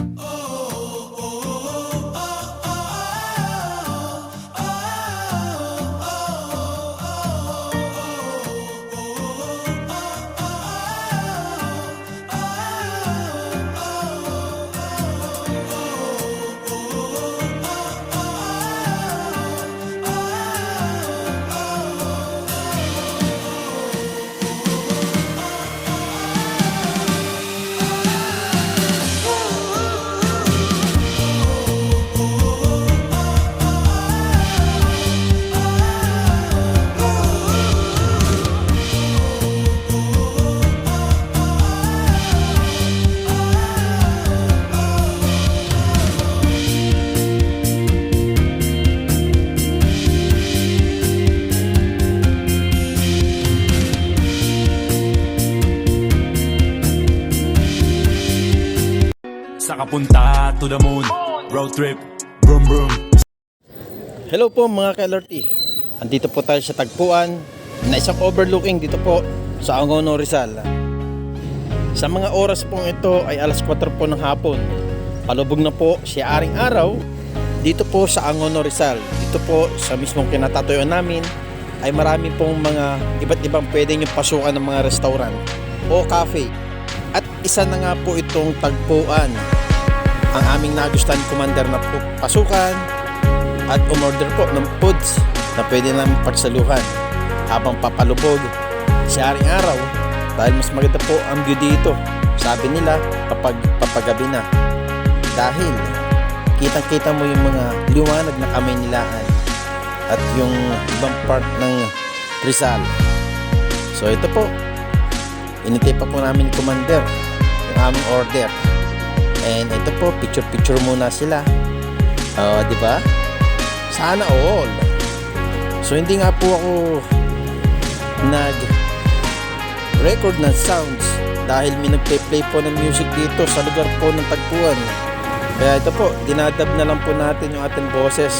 Oh. Sa kapunta to the moon Road trip Brum brum Hello po mga ka-LRT. Andito po tayo sa tagpuan na isang overlooking dito po sa Angono Rizal. Sa mga oras pong ito ay alas 4 po ng hapon. Palubog na po si Aring Araw dito po sa Angono Rizal. Dito po sa mismong kinatatuyuan namin ay marami pong mga iba't ibang pwede nyo pasukan ng mga restaurant o cafe. Isa na nga po itong tagpuan. Ang aming nagustuhan commander na po pasukan at umorder po ng foods na pwede namin pagsaluhan habang papalubog si Aring Araw dahil mas maganda po ang view dito. Sabi nila kapag papagabi na. Dahil kitang kita mo yung mga liwanag na kamay nilaan at yung ibang part ng Rizal. So ito po. Inintay pa po namin Commander aming order and ito po picture picture muna sila oh, di ba sana all. So hindi nga po ako nag record ng sounds dahil may nagpe-play po ng music dito sa lugar po ng tagpuan. Kaya ito po, dinadab na lang po natin yung ating boses.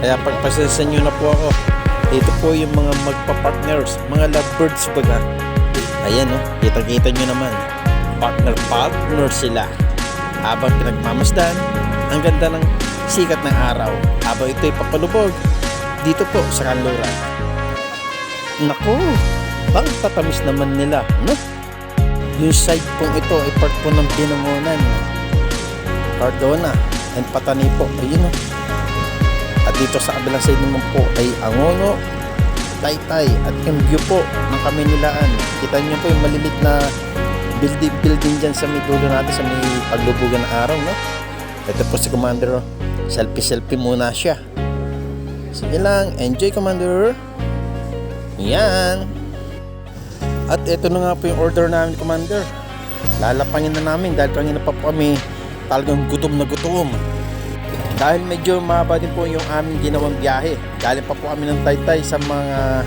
Kaya pagpasensan nyo na po ako. Ito po yung mga magpa-partners, mga lovebirds baga. Ayan o, oh, kita-kita nyo naman. Partner-partner sila. Habang pinagmamasdan, ang ganda ng sikat ng araw habang ito'y papalubog dito po sa kanluran. Naku, bang tatamis naman nila, no? Yung side pong ito ay part po ng Binangonan, Cardona, and Patani po. Ayun o. At dito sa kabilang side naman po ay Angono, Taytay, at yung view po ng Kaminilaan. Kita niyo po yung malilit na building building dyan sa may dulo natin sa may paglubugan ng araw, no? Ito po si Commander. oh. Selfie-selfie muna siya. Sige lang. Enjoy, Commander. Yan. At ito na nga po yung order namin, Commander. Lalapangin na namin dahil kanina pa po kami talagang gutom na gutom. Dahil medyo mahaba din po yung aming ginawang biyahe. Galing pa po kami ng Taytay sa mga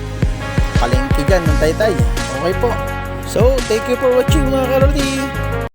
palengkigan ng Taytay. Okay po. So, thank you for watching mga karoti.